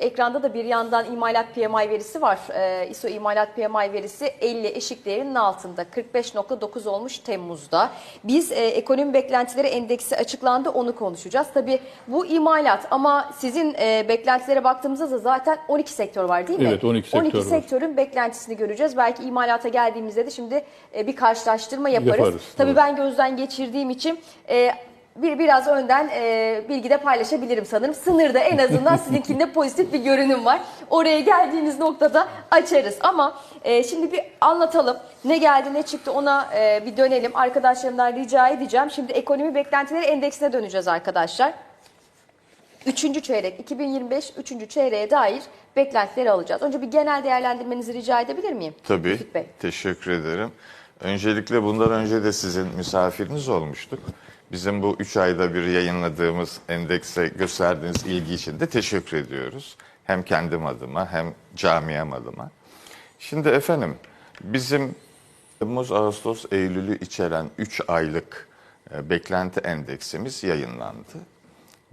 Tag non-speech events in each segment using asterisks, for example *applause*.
Ekranda da bir yandan imalat PMI verisi var. Ee, ISO imalat PMI verisi 50 eşik değerinin altında. 45.9 olmuş Temmuz'da. Biz e, ekonomi beklentileri endeksi açıklandı onu konuşacağız. Tabii bu imalat ama sizin e, beklentilere baktığımızda da zaten 12 sektör var değil mi? Evet, 12 sektör 12 var. sektörün beklentisini göreceğiz. Belki imalata geldiğimizde de şimdi e, bir karşılaştırma yaparız. Yaparız, Tabii evet. ben gözden geçirdiğim için e, bir biraz önden e, bilgi de paylaşabilirim sanırım. Sınırda en azından *laughs* sizinkinde pozitif bir görünüm var. Oraya geldiğiniz noktada açarız. Ama e, şimdi bir anlatalım. Ne geldi ne çıktı ona e, bir dönelim. Arkadaşlarımdan rica edeceğim. Şimdi ekonomi beklentileri endeksine döneceğiz arkadaşlar. Üçüncü çeyrek 2025 üçüncü çeyreğe dair beklentileri alacağız. Önce bir genel değerlendirmenizi rica edebilir miyim? Tabii. Bey. Teşekkür ederim. Öncelikle bundan önce de sizin misafiriniz olmuştuk. Bizim bu üç ayda bir yayınladığımız endekse gösterdiğiniz ilgi için de teşekkür ediyoruz. Hem kendim adıma hem camiam adıma. Şimdi efendim bizim Temmuz, Ağustos, Eylül'ü içeren 3 aylık e, beklenti endeksimiz yayınlandı.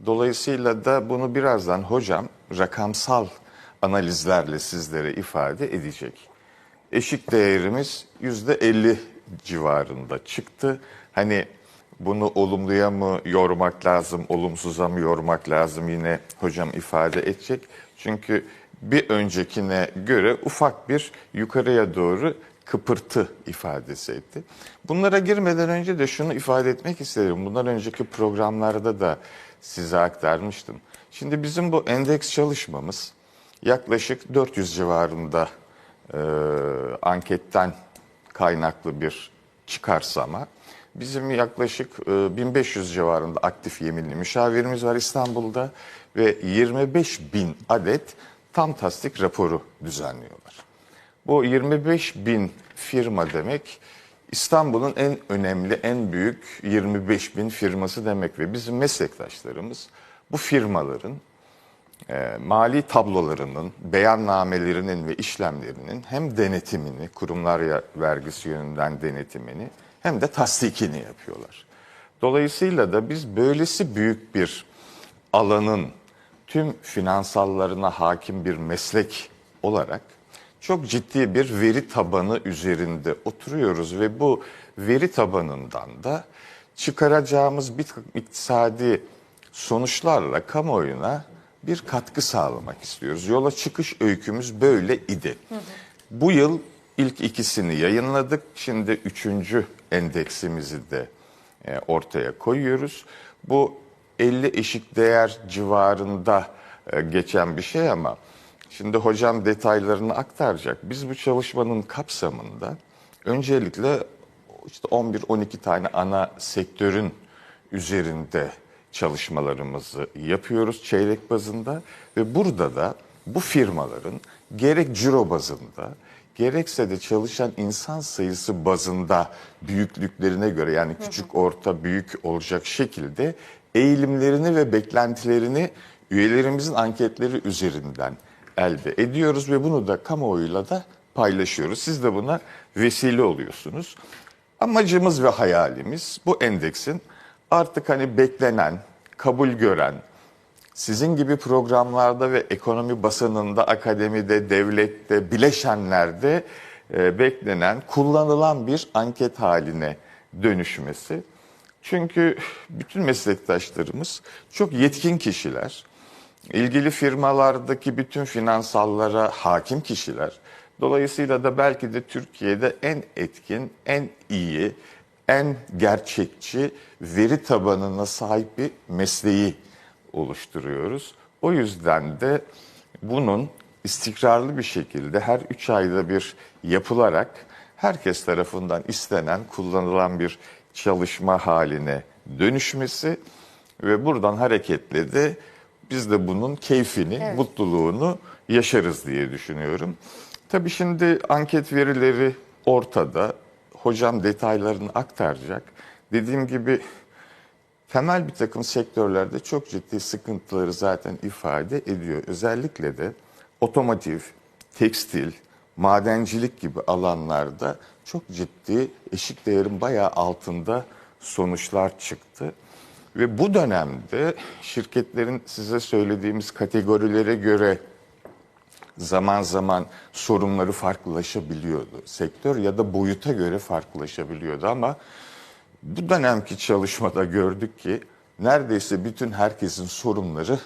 Dolayısıyla da bunu birazdan hocam rakamsal analizlerle sizlere ifade edecek. Eşik değerimiz yüzde 50 civarında çıktı. Hani bunu olumluya mı yormak lazım, olumsuza mı yormak lazım yine hocam ifade edecek. Çünkü bir öncekine göre ufak bir yukarıya doğru kıpırtı ifadesi etti. Bunlara girmeden önce de şunu ifade etmek isterim. Bundan önceki programlarda da size aktarmıştım. Şimdi bizim bu endeks çalışmamız yaklaşık 400 civarında e, anketten kaynaklı bir çıkarsama. Bizim yaklaşık e, 1500 civarında aktif yeminli müşavirimiz var İstanbul'da ve 25 bin adet tam tasdik raporu düzenliyorlar. Bu 25 bin firma demek İstanbul'un en önemli, en büyük 25 bin firması demek ve bizim meslektaşlarımız bu firmaların e, mali tablolarının, beyannamelerinin ve işlemlerinin hem denetimini, kurumlar vergisi yönünden denetimini hem de tasdikini yapıyorlar. Dolayısıyla da biz böylesi büyük bir alanın tüm finansallarına hakim bir meslek olarak çok ciddi bir veri tabanı üzerinde oturuyoruz ve bu veri tabanından da çıkaracağımız bir iktisadi sonuçlarla kamuoyuna bir katkı sağlamak istiyoruz. Yola çıkış öykümüz böyle idi. Bu yıl ilk ikisini yayınladık. Şimdi üçüncü endeksimizi de e, ortaya koyuyoruz. Bu 50 eşik değer civarında e, geçen bir şey ama şimdi hocam detaylarını aktaracak. Biz bu çalışmanın kapsamında öncelikle işte 11-12 tane ana sektörün üzerinde çalışmalarımızı yapıyoruz çeyrek bazında ve burada da bu firmaların gerek ciro bazında gerekse de çalışan insan sayısı bazında büyüklüklerine göre yani küçük, orta, büyük olacak şekilde eğilimlerini ve beklentilerini üyelerimizin anketleri üzerinden elde ediyoruz ve bunu da kamuoyuyla da paylaşıyoruz. Siz de buna vesile oluyorsunuz. Amacımız ve hayalimiz bu endeksin artık hani beklenen, kabul gören, sizin gibi programlarda ve ekonomi basınında, akademide, devlette, bileşenlerde e, beklenen, kullanılan bir anket haline dönüşmesi. Çünkü bütün meslektaşlarımız çok yetkin kişiler, ilgili firmalardaki bütün finansallara hakim kişiler. Dolayısıyla da belki de Türkiye'de en etkin, en iyi, en gerçekçi veri tabanına sahip bir mesleği oluşturuyoruz. O yüzden de bunun istikrarlı bir şekilde her üç ayda bir yapılarak herkes tarafından istenen, kullanılan bir çalışma haline dönüşmesi ve buradan hareketle de biz de bunun keyfini, mutluluğunu yaşarız diye düşünüyorum. Tabii şimdi anket verileri ortada. Hocam detaylarını aktaracak. Dediğim gibi temel bir takım sektörlerde çok ciddi sıkıntıları zaten ifade ediyor. Özellikle de otomotiv, tekstil, madencilik gibi alanlarda çok ciddi eşik değerin bayağı altında sonuçlar çıktı. Ve bu dönemde şirketlerin size söylediğimiz kategorilere göre zaman zaman sorunları farklılaşabiliyordu. Sektör ya da boyuta göre farklılaşabiliyordu ama bu dönemki çalışmada gördük ki neredeyse bütün herkesin sorunları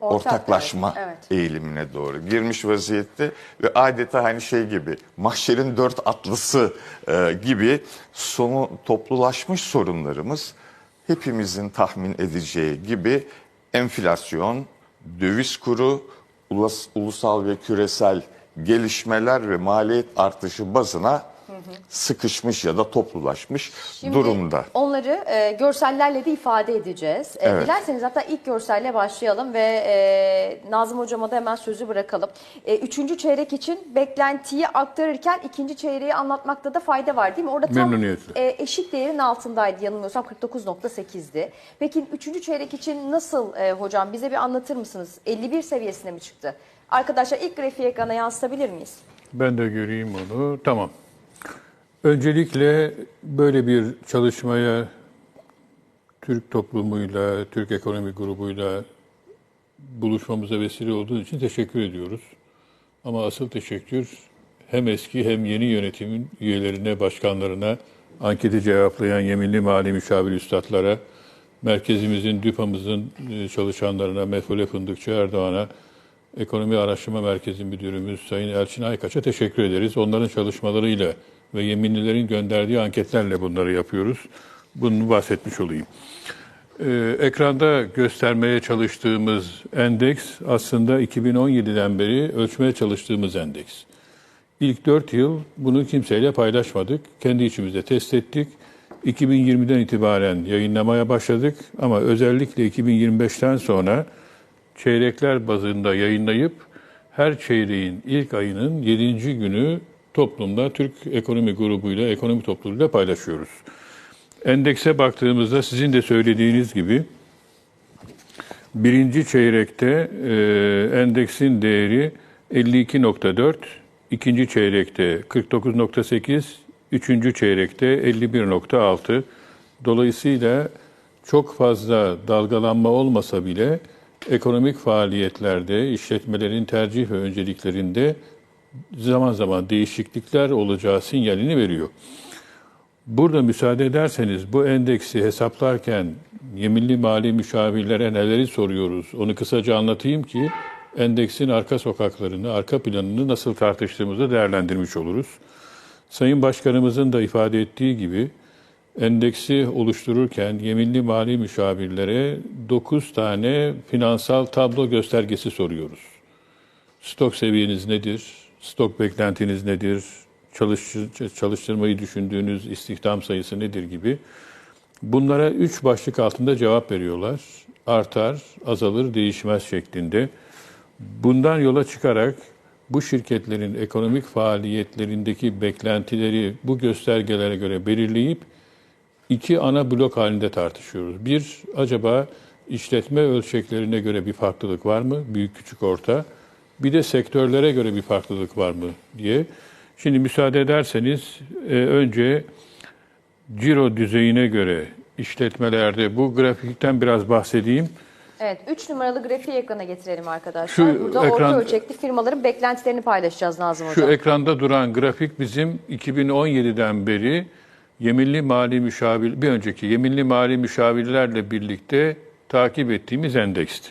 Ortak, ortaklaşma evet, eğilimine doğru girmiş vaziyette ve adeta hani şey gibi mahşerin dört atlısı e, gibi sonu toplulaşmış sorunlarımız hepimizin tahmin edeceği gibi enflasyon, döviz kuru, ulus- ulusal ve küresel gelişmeler ve maliyet artışı bazına sıkışmış ya da toplulaşmış Şimdi durumda. Onları e, görsellerle de ifade edeceğiz. E, Evet. Dilerseniz hatta ilk görselle başlayalım ve e, Nazım Hocama da hemen sözü bırakalım. E, üçüncü çeyrek için beklentiyi aktarırken ikinci çeyreği anlatmakta da fayda var değil mi? Orada tam e, eşit değerin altındaydı yanılmıyorsam 49.8'di. Peki üçüncü çeyrek için nasıl e, hocam bize bir anlatır mısınız? 51 seviyesine mi çıktı? Arkadaşlar ilk grafiği ekrana yansıtabilir miyiz? Ben de göreyim onu. Tamam. Öncelikle böyle bir çalışmaya Türk toplumuyla, Türk Ekonomi Grubu'yla buluşmamıza vesile olduğu için teşekkür ediyoruz. Ama asıl teşekkür hem eski hem yeni yönetimin üyelerine, başkanlarına, anketi cevaplayan yeminli mali müşavir üstadlara, merkezimizin, DÜPA'mızın e, çalışanlarına, Mefule Fındıkçı Erdoğan'a, Ekonomi Araştırma Merkezi Müdürümüz Sayın Elçin Aykaç'a teşekkür ederiz. Onların çalışmalarıyla ve yeminlilerin gönderdiği anketlerle bunları yapıyoruz. Bunu bahsetmiş olayım. Ee, ekranda göstermeye çalıştığımız endeks aslında 2017'den beri ölçmeye çalıştığımız endeks. İlk 4 yıl bunu kimseyle paylaşmadık. Kendi içimizde test ettik. 2020'den itibaren yayınlamaya başladık ama özellikle 2025'ten sonra çeyrekler bazında yayınlayıp her çeyreğin ilk ayının 7. günü toplumda Türk Ekonomi Grubu'yla, ekonomi topluluğuyla paylaşıyoruz. Endekse baktığımızda sizin de söylediğiniz gibi birinci çeyrekte e, endeksin değeri 52.4, ikinci çeyrekte 49.8, üçüncü çeyrekte 51.6. Dolayısıyla çok fazla dalgalanma olmasa bile ekonomik faaliyetlerde, işletmelerin tercih ve önceliklerinde zaman zaman değişiklikler olacağı sinyalini veriyor. Burada müsaade ederseniz bu endeksi hesaplarken yeminli mali müşavirlere neleri soruyoruz onu kısaca anlatayım ki endeksin arka sokaklarını, arka planını nasıl tartıştığımızı değerlendirmiş oluruz. Sayın Başkanımızın da ifade ettiği gibi endeksi oluştururken yeminli mali müşavirlere 9 tane finansal tablo göstergesi soruyoruz. Stok seviyeniz nedir? Stok beklentiniz nedir? Çalıştır, çalıştırmayı düşündüğünüz istihdam sayısı nedir gibi. Bunlara üç başlık altında cevap veriyorlar. Artar, azalır, değişmez şeklinde. Bundan yola çıkarak bu şirketlerin ekonomik faaliyetlerindeki beklentileri bu göstergelere göre belirleyip iki ana blok halinde tartışıyoruz. Bir, acaba işletme ölçeklerine göre bir farklılık var mı? Büyük, küçük, orta. Bir de sektörlere göre bir farklılık var mı diye. Şimdi müsaade ederseniz e, önce ciro düzeyine göre işletmelerde bu grafikten biraz bahsedeyim. Evet, 3 numaralı grafiği ekrana getirelim arkadaşlar. Şu Burada ekran- orta ölçekli firmaların beklentilerini paylaşacağız Nazım Şu Hocam. ekranda duran grafik bizim 2017'den beri yeminli mali müşavir, bir önceki yeminli mali müşavirlerle birlikte takip ettiğimiz endeksti.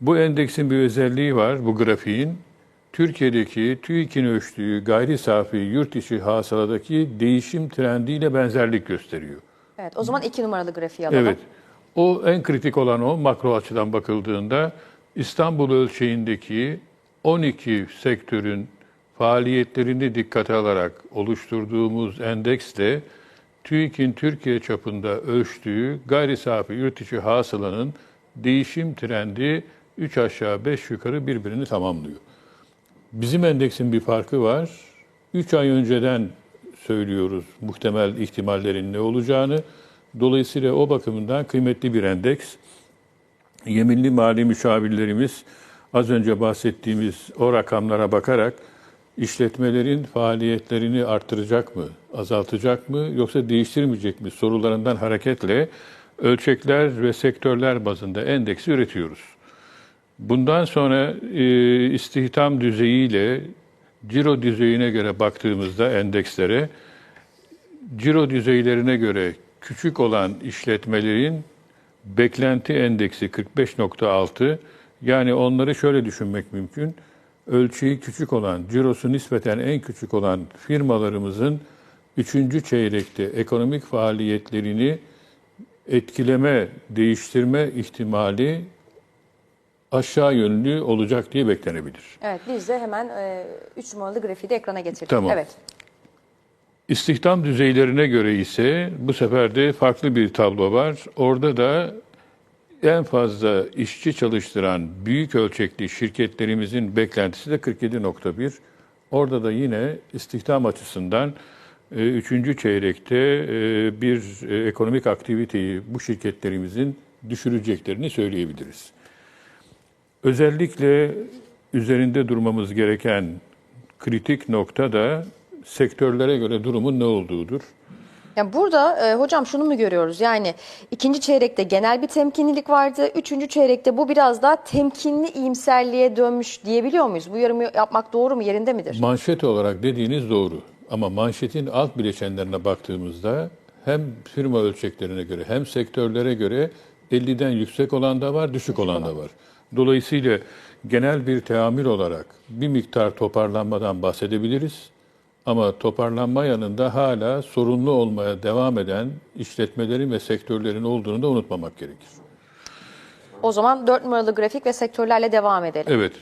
Bu endeksin bir özelliği var, bu grafiğin. Türkiye'deki TÜİK'in ölçtüğü gayri safi yurt içi hasıladaki değişim trendiyle benzerlik gösteriyor. Evet, o zaman 2 numaralı grafiği alalım. Evet. O en kritik olan o makro açıdan bakıldığında İstanbul ölçeğindeki 12 sektörün faaliyetlerini dikkate alarak oluşturduğumuz endeksle TÜİK'in Türkiye çapında ölçtüğü gayri safi yurt içi hasılanın değişim trendi 3 aşağı 5 yukarı birbirini tamamlıyor. Bizim endeksin bir farkı var. 3 ay önceden söylüyoruz muhtemel ihtimallerin ne olacağını. Dolayısıyla o bakımından kıymetli bir endeks. Yeminli mali müşavirlerimiz az önce bahsettiğimiz o rakamlara bakarak işletmelerin faaliyetlerini arttıracak mı, azaltacak mı yoksa değiştirmeyecek mi sorularından hareketle ölçekler ve sektörler bazında endeksi üretiyoruz. Bundan sonra e, istihdam düzeyiyle ciro düzeyine göre baktığımızda endekslere ciro düzeylerine göre küçük olan işletmelerin beklenti endeksi 45.6 yani onları şöyle düşünmek mümkün. Ölçeği küçük olan, cirosu nispeten en küçük olan firmalarımızın 3. çeyrekte ekonomik faaliyetlerini etkileme, değiştirme ihtimali aşağı yönlü olacak diye beklenebilir. Evet biz de hemen 3 numaralı grafiği de ekrana getirdik. Tamam. Evet. İstihdam düzeylerine göre ise bu sefer de farklı bir tablo var. Orada da en fazla işçi çalıştıran büyük ölçekli şirketlerimizin beklentisi de 47.1. Orada da yine istihdam açısından e, üçüncü çeyrekte e, bir e, ekonomik aktiviteyi bu şirketlerimizin düşüreceklerini söyleyebiliriz. Özellikle üzerinde durmamız gereken kritik nokta da sektörlere göre durumun ne olduğudur. Yani burada e, hocam şunu mu görüyoruz? Yani ikinci çeyrekte genel bir temkinlilik vardı. Üçüncü çeyrekte bu biraz daha temkinli iyimserliğe dönmüş diyebiliyor muyuz? Bu yorumu yapmak doğru mu? Yerinde midir? Manşet olarak dediğiniz doğru. Ama manşetin alt bileşenlerine baktığımızda hem firma ölçeklerine göre hem sektörlere göre 50'den yüksek olan da var, düşük olan da var. Dolayısıyla genel bir teamül olarak bir miktar toparlanmadan bahsedebiliriz. Ama toparlanma yanında hala sorunlu olmaya devam eden işletmelerin ve sektörlerin olduğunu da unutmamak gerekir. O zaman 4 numaralı grafik ve sektörlerle devam edelim. Evet,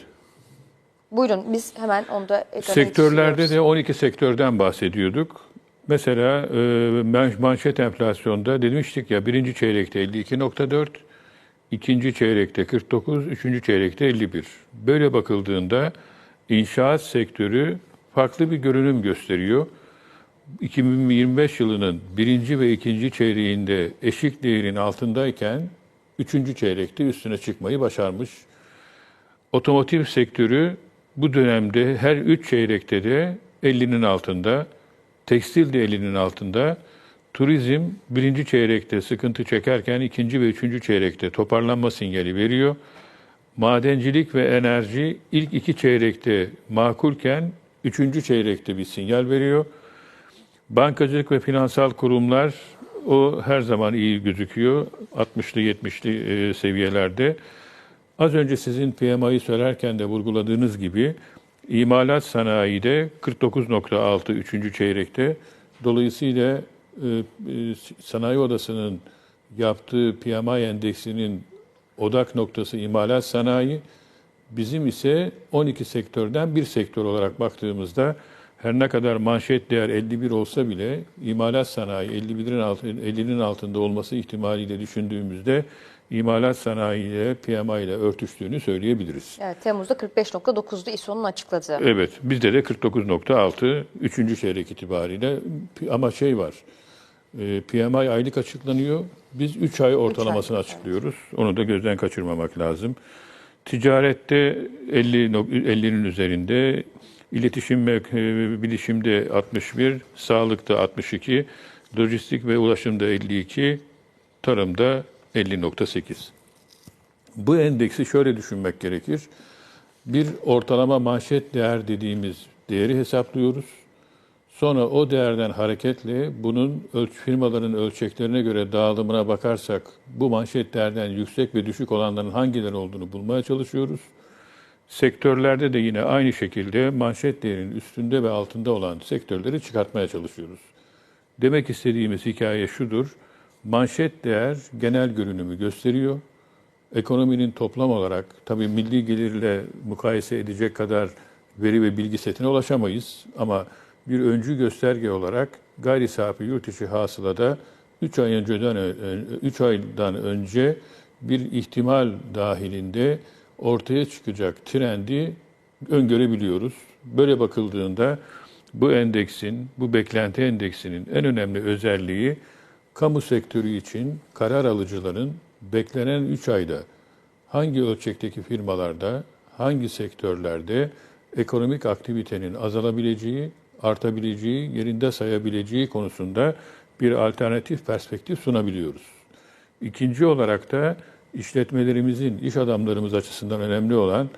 Buyurun biz hemen onu da Sektörlerde de 12 sektörden bahsediyorduk. Mesela e, man- manşet enflasyonda demiştik ya birinci çeyrekte 52.4, ikinci çeyrekte 49, üçüncü çeyrekte 51. Böyle bakıldığında inşaat sektörü farklı bir görünüm gösteriyor. 2025 yılının birinci ve ikinci çeyreğinde eşik değerin altındayken üçüncü çeyrekte üstüne çıkmayı başarmış. Otomotiv sektörü bu dönemde her üç çeyrekte de 50'nin altında, tekstil de 50'nin altında, turizm birinci çeyrekte sıkıntı çekerken ikinci ve üçüncü çeyrekte toparlanma sinyali veriyor. Madencilik ve enerji ilk iki çeyrekte makulken üçüncü çeyrekte bir sinyal veriyor. Bankacılık ve finansal kurumlar o her zaman iyi gözüküyor. 60'lı 70'li e, seviyelerde. Az önce sizin PMI'yi söylerken de vurguladığınız gibi imalat sanayide 49.6 üçüncü çeyrekte. Dolayısıyla sanayi odasının yaptığı PMI endeksinin odak noktası imalat sanayi. Bizim ise 12 sektörden bir sektör olarak baktığımızda her ne kadar manşet değer 51 olsa bile imalat sanayi 51'in altında, 50'nin altında olması ihtimaliyle düşündüğümüzde imalat sanayi ile PMI ile örtüştüğünü söyleyebiliriz. Evet, Temmuz'da 45.9'du İSO'nun açıkladığı. Evet, bizde de 49.6 üçüncü çeyrek itibariyle ama şey var. E, PMI aylık açıklanıyor. Biz 3 ay ortalamasını evet. açıklıyoruz. Onu da gözden kaçırmamak lazım. Ticarette 50 nok- 50'nin üzerinde, iletişim ve e, bilişimde 61, sağlıkta 62, lojistik ve ulaşımda 52, tarımda 50.8. Bu endeksi şöyle düşünmek gerekir. Bir ortalama manşet değer dediğimiz değeri hesaplıyoruz. Sonra o değerden hareketle bunun firmaların ölçeklerine göre dağılımına bakarsak bu manşet değerden yüksek ve düşük olanların hangileri olduğunu bulmaya çalışıyoruz. Sektörlerde de yine aynı şekilde manşet değerinin üstünde ve altında olan sektörleri çıkartmaya çalışıyoruz. Demek istediğimiz hikaye şudur. Manşet değer genel görünümü gösteriyor. Ekonominin toplam olarak tabii milli gelirle mukayese edecek kadar veri ve bilgi setine ulaşamayız ama bir öncü gösterge olarak gayri safi yurt içi hasılada 3 ay önceden 3 aydan önce bir ihtimal dahilinde ortaya çıkacak trendi öngörebiliyoruz. Böyle bakıldığında bu endeksin, bu beklenti endeksinin en önemli özelliği kamu sektörü için karar alıcıların beklenen 3 ayda hangi ölçekteki firmalarda, hangi sektörlerde ekonomik aktivitenin azalabileceği, artabileceği, yerinde sayabileceği konusunda bir alternatif perspektif sunabiliyoruz. İkinci olarak da işletmelerimizin, iş adamlarımız açısından önemli olan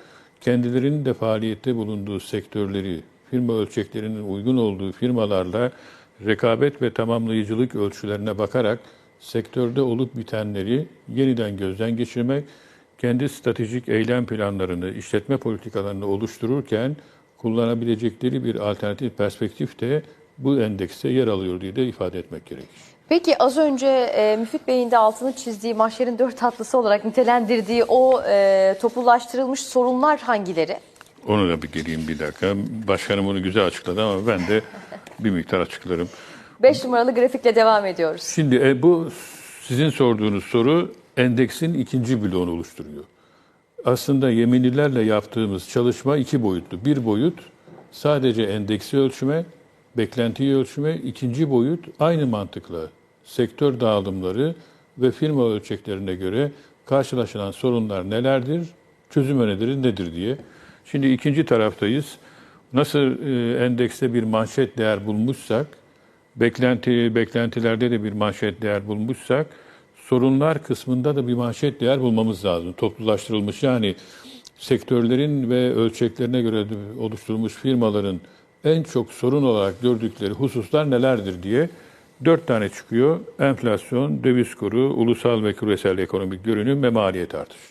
kendilerinin de faaliyette bulunduğu sektörleri, firma ölçeklerinin uygun olduğu firmalarla rekabet ve tamamlayıcılık ölçülerine bakarak sektörde olup bitenleri yeniden gözden geçirmek, kendi stratejik eylem planlarını, işletme politikalarını oluştururken kullanabilecekleri bir alternatif perspektif de bu endekste yer alıyor diye de ifade etmek gerekir. Peki az önce e, Müfit Bey'in de altını çizdiği mahşerin dört tatlısı olarak nitelendirdiği o e, topulaştırılmış sorunlar hangileri? Onu da bir geleyim bir dakika. Başkanım onu güzel açıkladı ama ben de bir miktar açıklarım. 5 numaralı grafikle devam ediyoruz. Şimdi e, bu sizin sorduğunuz soru endeksin ikinci bloğunu oluşturuyor. Aslında Yemenilerle yaptığımız çalışma iki boyutlu. Bir boyut sadece endeksi ölçme, beklentiyi ölçme. İkinci boyut aynı mantıkla sektör dağılımları ve firma ölçeklerine göre karşılaşılan sorunlar nelerdir, çözüm önerileri nedir diye. Şimdi ikinci taraftayız. Nasıl e, endekste bir manşet değer bulmuşsak, beklenti beklentilerde de bir manşet değer bulmuşsak sorunlar kısmında da bir manşet değer bulmamız lazım. Toplulaştırılmış yani sektörlerin ve ölçeklerine göre oluşturulmuş firmaların en çok sorun olarak gördükleri hususlar nelerdir diye dört tane çıkıyor. Enflasyon, döviz kuru, ulusal ve küresel ekonomik görünüm ve maliyet artışı.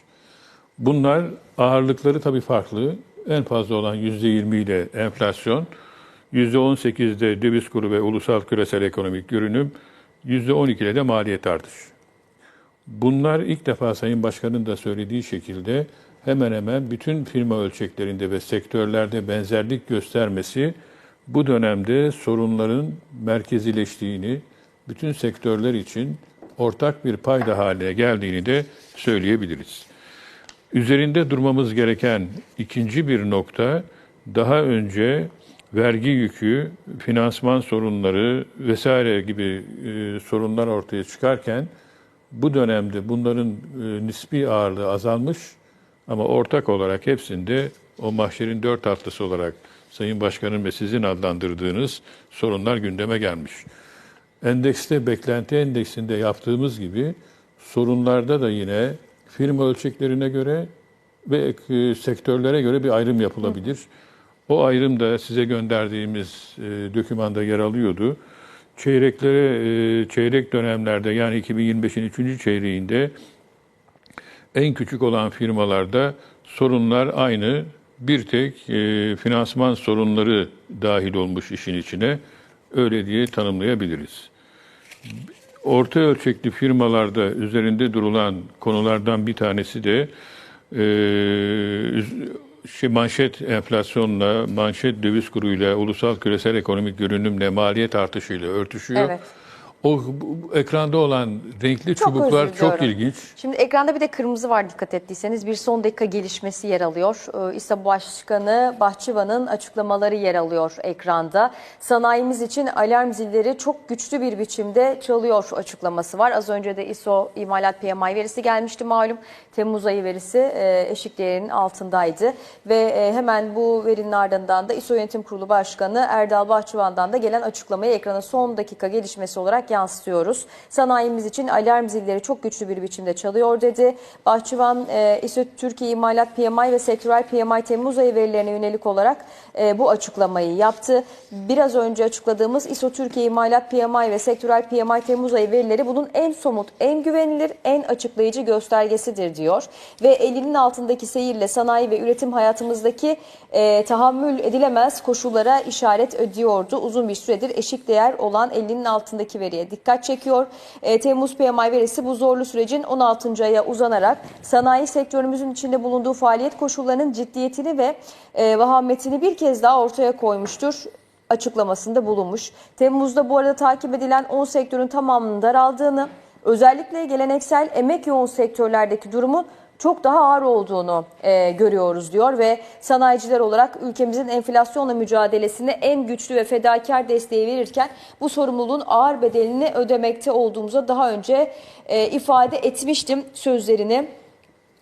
Bunlar ağırlıkları tabii farklı. En fazla olan %20 ile enflasyon, %18'de döviz kuru ve ulusal küresel ekonomik görünüm, %12 ile de maliyet artışı. Bunlar ilk defa Sayın Başkan'ın da söylediği şekilde hemen hemen bütün firma ölçeklerinde ve sektörlerde benzerlik göstermesi bu dönemde sorunların merkezileştiğini, bütün sektörler için ortak bir payda haline geldiğini de söyleyebiliriz. Üzerinde durmamız gereken ikinci bir nokta daha önce vergi yükü, finansman sorunları vesaire gibi e, sorunlar ortaya çıkarken bu dönemde bunların e, nispi ağırlığı azalmış ama ortak olarak hepsinde o mahşerin dört haftası olarak Sayın Başkanım ve sizin adlandırdığınız sorunlar gündeme gelmiş. Endekste, beklenti endeksinde yaptığımız gibi sorunlarda da yine firma ölçeklerine göre ve e, sektörlere göre bir ayrım yapılabilir. O ayrım da size gönderdiğimiz e, dokümanda yer alıyordu. Çeyreklere, e, çeyrek dönemlerde yani 2025'in 3. çeyreğinde en küçük olan firmalarda sorunlar aynı. Bir tek e, finansman sorunları dahil olmuş işin içine. Öyle diye tanımlayabiliriz. Orta ölçekli firmalarda üzerinde durulan konulardan bir tanesi de e, şey, manşet enflasyonla, manşet döviz kuruyla, ulusal küresel ekonomik görünümle, maliyet artışıyla örtüşüyor. Evet. O ekranda olan renkli Çok çubuklar çok ilginç. Şimdi ekranda bir de kırmızı var dikkat ettiyseniz bir son dakika gelişmesi yer alıyor. Ee, İSA Başkanı Bahçıvan'ın açıklamaları yer alıyor ekranda. Sanayimiz için alarm zilleri çok güçlü bir biçimde çalıyor açıklaması var. Az önce de ISO imalat PMI verisi gelmişti malum. Temmuz ayı verisi e, eşik değerinin altındaydı. Ve e, hemen bu verinin ardından da İSO Yönetim Kurulu Başkanı Erdal Bahçıvan'dan da gelen açıklamayı ekrana son dakika gelişmesi olarak yansıtıyoruz. Sanayimiz için alarm zilleri çok güçlü bir biçimde çalıyor dedi. Bahçıvan e, İSO Türkiye İmalat PMI ve Sektörel PMI Temmuz ayı verilerine yönelik olarak e, bu açıklamayı yaptı. Biraz önce açıkladığımız İSO Türkiye İmalat PMI ve Sektörel PMI Temmuz ayı verileri bunun en somut, en güvenilir, en açıklayıcı göstergesidir diyor. Ve elinin altındaki seyirle sanayi ve üretim hayatımızdaki e, tahammül edilemez koşullara işaret ediyordu. Uzun bir süredir eşik değer olan elinin altındaki veriye dikkat çekiyor. E, Temmuz PMI verisi bu zorlu sürecin 16. aya uzanarak sanayi sektörümüzün içinde bulunduğu faaliyet koşullarının ciddiyetini ve e, vahametini bir kez daha ortaya koymuştur açıklamasında bulunmuş. Temmuz'da bu arada takip edilen 10 sektörün tamamının daraldığını, özellikle geleneksel emek yoğun sektörlerdeki durumun çok daha ağır olduğunu e, görüyoruz diyor ve sanayiciler olarak ülkemizin enflasyonla mücadelesine en güçlü ve fedakar desteği verirken bu sorumluluğun ağır bedelini ödemekte olduğumuza daha önce e, ifade etmiştim sözlerini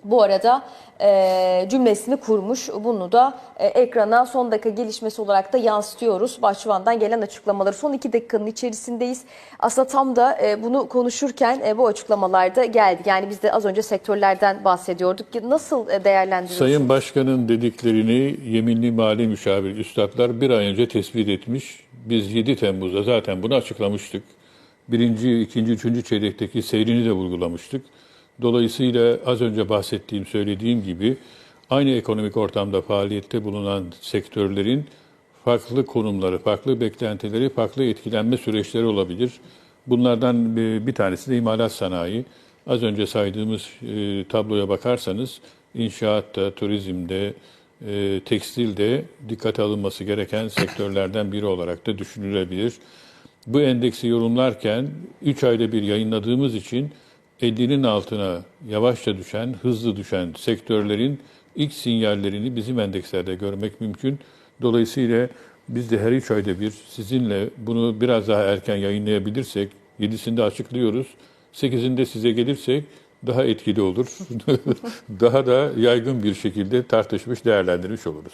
bu arada e, cümlesini kurmuş. Bunu da e, ekrana son dakika gelişmesi olarak da yansıtıyoruz. Bahçıvan'dan gelen açıklamaları. Son iki dakikanın içerisindeyiz. Aslında tam da e, bunu konuşurken e, bu açıklamalar da geldi. Yani biz de az önce sektörlerden bahsediyorduk. Nasıl e, değerlendiriyorsunuz? Sayın Başkan'ın dediklerini yeminli mali müşavir üstadlar bir ay önce tespit etmiş. Biz 7 Temmuz'da zaten bunu açıklamıştık. Birinci, ikinci, üçüncü çeyrekteki seyrini de vurgulamıştık. Dolayısıyla az önce bahsettiğim, söylediğim gibi aynı ekonomik ortamda faaliyette bulunan sektörlerin farklı konumları, farklı beklentileri, farklı etkilenme süreçleri olabilir. Bunlardan bir bir tanesi de imalat sanayi. Az önce saydığımız e, tabloya bakarsanız inşaatta, turizmde, e, tekstilde dikkate alınması gereken sektörlerden biri olarak da düşünülebilir. Bu endeksi yorumlarken 3 ayda bir yayınladığımız için 50'nin altına yavaşça düşen, hızlı düşen sektörlerin ilk sinyallerini bizim endekslerde görmek mümkün. Dolayısıyla biz de her 3 ayda bir sizinle bunu biraz daha erken yayınlayabilirsek, 7'sinde açıklıyoruz, 8'inde size gelirsek daha etkili olur. *laughs* daha da yaygın bir şekilde tartışmış, değerlendirmiş oluruz.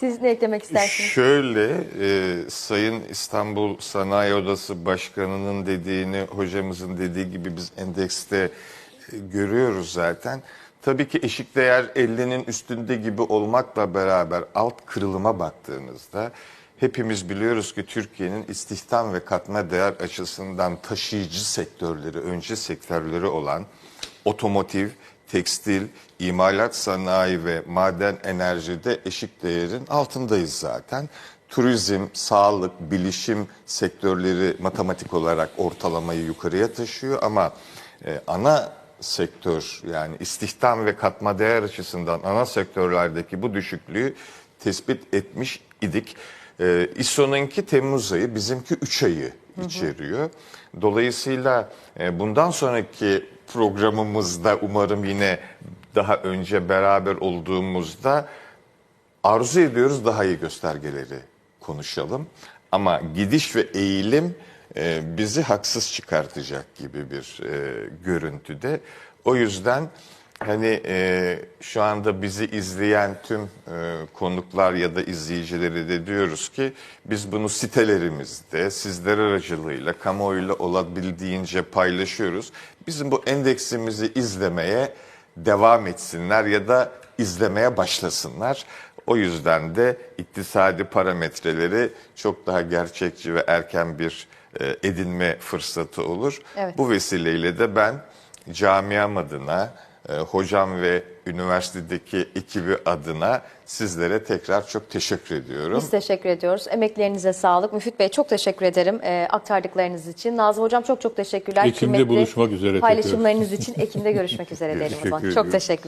Siz ne eklemek istersiniz? Şöyle, e, Sayın İstanbul Sanayi Odası Başkanı'nın dediğini, hocamızın dediği gibi biz endekste e, görüyoruz zaten. Tabii ki eşik değer 50'nin üstünde gibi olmakla beraber alt kırılıma baktığınızda hepimiz biliyoruz ki Türkiye'nin istihdam ve katma değer açısından taşıyıcı sektörleri, önce sektörleri olan otomotiv, tekstil, imalat sanayi ve maden enerjide eşik değerin altındayız zaten. Turizm, sağlık, bilişim sektörleri matematik olarak ortalamayı yukarıya taşıyor ama e, ana sektör yani istihdam ve katma değer açısından ana sektörlerdeki bu düşüklüğü tespit etmiş idik. E, İSO'nunki Temmuz ayı, bizimki 3 ayı içeriyor. Dolayısıyla e, bundan sonraki programımızda umarım yine daha önce beraber olduğumuzda arzu ediyoruz daha iyi göstergeleri konuşalım. Ama gidiş ve eğilim e, bizi haksız çıkartacak gibi bir e, görüntüde. O yüzden hani e, şu anda bizi izleyen tüm e, konuklar ya da izleyicileri de diyoruz ki biz bunu sitelerimizde sizler aracılığıyla kamuoyuyla olabildiğince paylaşıyoruz. Bizim bu endeksimizi izlemeye devam etsinler ya da izlemeye başlasınlar. O yüzden de iktisadi parametreleri çok daha gerçekçi ve erken bir e, edinme fırsatı olur. Evet. Bu vesileyle de ben camiam adına, e, hocam ve üniversitedeki ekibi adına sizlere tekrar çok teşekkür ediyorum. Biz teşekkür ediyoruz. Emeklerinize sağlık. Müfit Bey çok teşekkür ederim e, aktardıklarınız için. Nazım Hocam çok çok teşekkürler. Ekim'de Kıymetli buluşmak üzere. Paylaşımlarınız için Ekim'de görüşmek üzere *laughs* diyelim o zaman. Teşekkür Çok teşekkürler.